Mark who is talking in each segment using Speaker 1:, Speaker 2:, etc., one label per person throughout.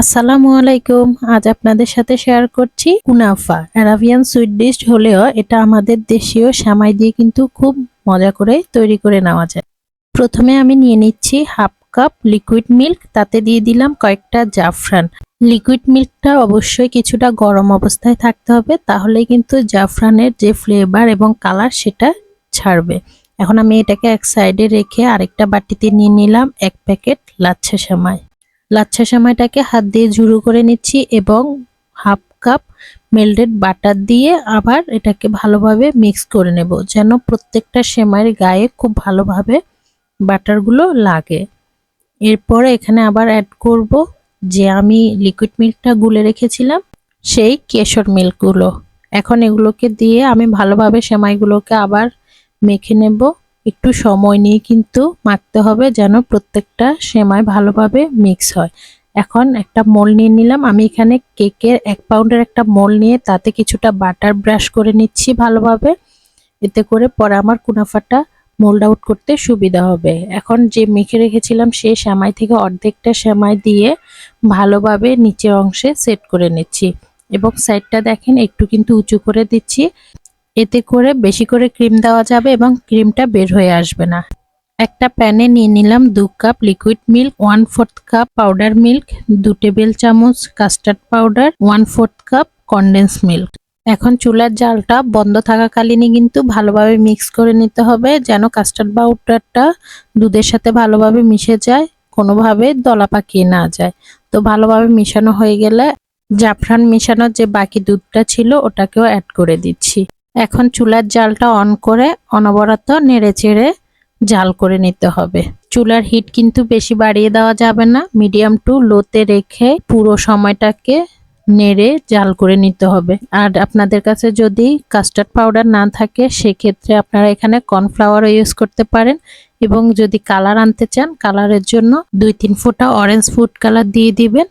Speaker 1: আসসালামু আলাইকুম। আজ আপনাদের সাথে শেয়ার করছি কুনাফা অ্যারাবিয়ান সুইট ডিশ হলেও এটা আমাদের দেশীয় সামাই দিয়ে কিন্তু খুব মজা করে তৈরি করে নেওয়া যায়। প্রথমে আমি নিয়ে নিচ্ছি হাফ কাপ লিকুইড মিল্ক তাতে দিয়ে দিলাম কয়েকটা জাফরান। লিকুইড মিল্কটা অবশ্যই কিছুটা গরম অবস্থায় থাকতে হবে তাহলে কিন্তু জাফরানের যে ফ্লেভার এবং কালার সেটা ছাড়বে। এখন আমি এটাকে এক সাইডে রেখে আরেকটা বাটিতে নিয়ে নিলাম এক প্যাকেট লাচ্ছা সেমাই। লাচ্ছা সেমাইটাকে হাত দিয়ে ঝুরু করে নিচ্ছি এবং হাফ কাপ মেল্টেড বাটার দিয়ে আবার এটাকে ভালোভাবে মিক্স করে নেব যেন প্রত্যেকটা সেমাইয়ের গায়ে খুব ভালোভাবে বাটারগুলো লাগে। এরপরে এখানে আবার অ্যাড করব যে আমি লিকুইড মিল্কটা গুলে রেখেছিলাম, সেই কেশর মিল্কগুলো এখন এগুলোকে দিয়ে আমি ভালোভাবে সেমাইগুলোকে আবার মেখে নেব। একটু সময় নিয়ে কিন্তু মাখতে হবে যেন প্রত্যেকটা সেমাই ভালোভাবে মিক্স হয়। এখন একটা মোল নিয়ে নিলাম। আমি এখানে কেকের এক পাউন্ডের একটা মোল নিয়ে তাতে কিছুটা বাটার ব্রাশ করে নিচ্ছি ভালোভাবে। এতে করে পরে আমার কুনাফাটা মোল্ড আউট করতে সুবিধা হবে। এখন যে মেখে রেখেছিলাম সেই সেমাই থেকে অর্ধেকটা সেমাই দিয়ে ভালোভাবে নিচের অংশে সেট করে নিচ্ছি। এবং সাইডটা দেখেন একটু কিন্তু উঁচু করে দিচ্ছি। এতে করে বেশি করে ক্রিম দেওয়া যাবে এবং ক্রিমটা বের হয়ে আসবে না। একটা প্যানে নিয়ে নিলাম দু cup liquid milk one fourth cup powder milk দু টেবিল চামচ custard powder one fourth cup condense milk এখন চুলার জালটা বন্ধ থাকাকালীনই কিন্তু ভালোভাবে মিক্স করে নিতে হবে যেন কাস্টার্ড পাউডারটা দুধের সাথে ভালোভাবে মিশে যায়, কোনোভাবে দলা পাকিয়ে না যায়। তো ভালোভাবে মিশানো হয়ে গেলে জাফরান মিশানোর যে বাকি দুধটা ছিল ওটাকেও অ্যাড করে দিচ্ছি। এখন চুলার জালটা অন করে অনবরত নেড়ে চেড়ে জাল করে নিতে হবে। চুলার হিট কিন্তু বেশি বাড়িয়ে দেওয়া যাবে না। মিডিয়াম টু লোতে রেখে পুরো সময়টাকে নেড়ে জাল করে নিতে হবে। আর আপনাদের কাছে যদি কাস্টার্ড পাউডার না থাকে, সেক্ষেত্রে আপনারা এখানে কর্নফ্লাওয়ারও ইউজ করতে পারেন এবং যদি কালার আনতে চান, কালারের জন্য দুই তিন ফোঁটা অরেঞ্জ ফুড কালার দিয়ে দিবেন।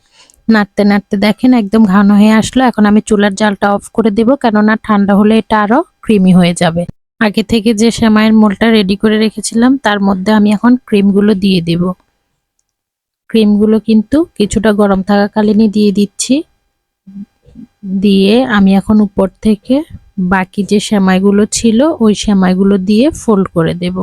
Speaker 1: নাড়তে নাড়তে দেখেন একদম ঘন হয়ে আসলো। এখন আমি চুলার জালটা অফ করে দেব, কেননা ঠান্ডা হলে এটা আরও ক্রিমি হয়ে যাবে। আগে থেকে যে সেমাইয়ের মোলটা রেডি করে রেখেছিলাম, তার মধ্যে আমি এখন ক্রিমগুলো দিয়ে দেব। ক্রিমগুলো কিন্তু কিছুটা গরম থাকাকালীনই দিয়ে দিচ্ছি। দিয়ে আমি এখন উপর থেকে বাকি যে সেমাইগুলো ছিল, ওই সেমাইগুলো দিয়ে ফোল্ড করে দেব।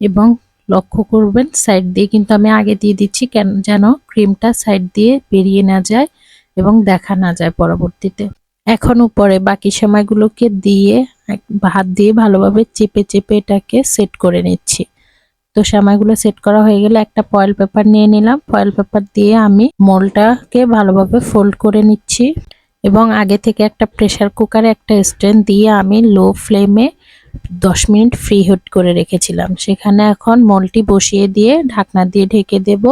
Speaker 1: এবং লক্ষ্য করবেন সাইড দিয়ে কিন্তু আমি আগে দিয়ে দিচ্ছি কেন যেন ক্রিমটা সাইড দিয়ে বেরিয়ে না যায় এবং দেখা না যায় পরবর্তীতে। এখন উপরে বাকি সময়গুলোকে দিয়ে হাত দিয়ে ভালোভাবে চেপে চেপে এটাকে সেট করে নিচ্ছি। তো সময়গুলো সেট করা হয়ে গেলে একটা ফয়েল পেপার নিয়ে নিলাম। ফয়েল পেপার দিয়ে আমি মোলটাকে ভালোভাবে ফোল্ড করে নিচ্ছি এবং আগে থেকে একটা প্রেশার কুকারে একটা স্ট্যান্ড দিয়ে আমি লো ফ্লেমে দশ মিনিট ফ্রি হিট করে রেখেছিলাম। সেখানে এখন মলটি বসিয়ে দিয়ে ঢাকনা দিয়ে ঢেকে দেব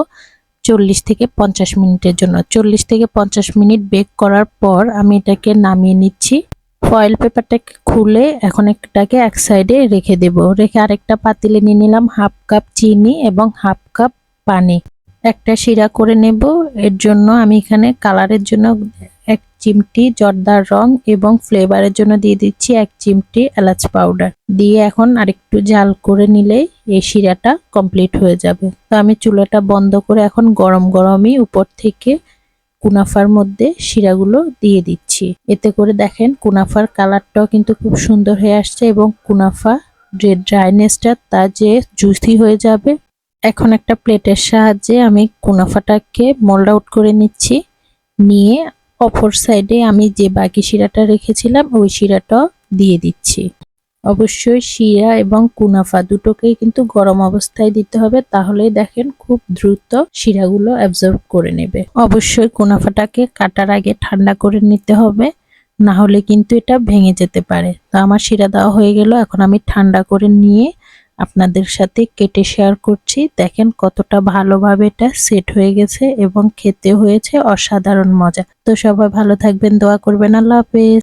Speaker 1: চল্লিশ থেকে পঞ্চাশ মিনিটের জন্য। চল্লিশ থেকে পঞ্চাশ মিনিট বেক করার পর আমি এটাকে নামিয়ে নিচ্ছি। ফয়েল পেপারটাকে খুলে এখন একটাকে এক সাইডে রেখে দেব। রেখে আরেকটা পাতিলে নিয়ে নিলাম হাফ কাপ চিনি এবং হাফ কাপ পানি। একটা শিরা করে নেব। এর জন্য আমি এখানে কালারের জন্য এক চিমটি জর্দার রং এবং ফ্লেভারের জন্য দিয়ে দিচ্ছি এক চিমটি এলাচ পাউডার দিয়ে এখন আরেকটু জাল করে নিলেই এই শিরাটা কমপ্লিট হয়ে যাবে। তো আমি চুলাটা বন্ধ করে এখন গরম গরমই উপর থেকে কুনাফার মধ্যে শিরাগুলো দিয়ে দিচ্ছি। এতে করে দেখেন কুনাফার কালারটাও কিন্তু খুব সুন্দর হয়ে আসছে এবং কুনাফা যে ড্রাইনেসটা তা যে জুসি হয়ে যাবে এখন একটা প্লেটের সাহায্যে আমি কুনাফাটাকে মোল্ড আউট করে নিচ্ছি। নিয়ে অপর সাইডে আমি যে বাকি শিরাটা রেখেছিলাম, ওই শিরাটা দিয়ে দিচ্ছি। অবশ্যই শিরা এবং কুনাফা দুটোকেই কিন্তু গরম অবস্থায় দিতে হবে, তাহলেই দেখেন খুব দ্রুত শিরাগুলো অ্যাবজর্ব করে নেবে। অবশ্যই কুনাফাটাকে কাটার আগে ঠান্ডা করে নিতে হবে, না হলে কিন্তু এটা ভেঙে যেতে পারে। তো আমার শিরা দেওয়া হয়ে গেল, এখন আমি ঠান্ডা করে নিয়ে আপনাদের সাথে কেটে শেয়ার করছি। দেখেন কতটা ভালোভাবে এটা সেট হয়ে গেছে এবং খেতে হয়েছে অসাধারণ মজা। তো সবাই ভালো থাকবেন, দোয়া করবেন। আল্লাহ হাফেজ।